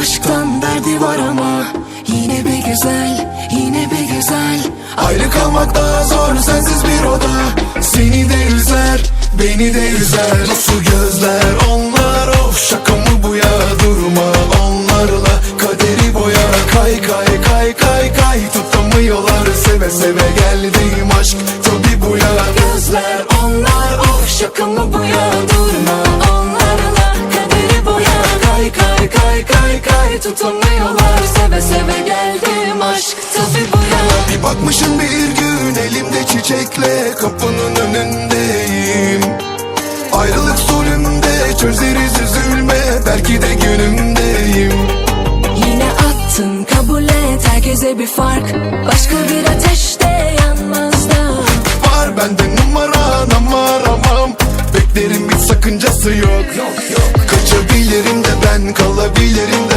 aşktan derdi var ama Yine bir güzel, yine bir güzel. Ayrı kalmak daha zor sensiz bir oda. Seni de üzer, beni de üzer. Nasıl gözler onlar of şaka mı bu ya? Durma onlarla kaderi boya. Kay kay kay kay kay tutamıyorlar. Seve seve geldiğim aşk tabi bu ya kay tutamıyorlar Seve seve geldim aşk tabi bu ya Bir bakmışım bir gün elimde çiçekle kapının önündeyim. Ayrılık zulümde çözeriz üzülme belki de günümdeyim. Yine attın kabul et herkese bir fark. Başka bir ateşte yanmaz da Var bende numaran ama aramam Beklerim hiç sakıncası yok. Kaçabilirim de ben kalabilirim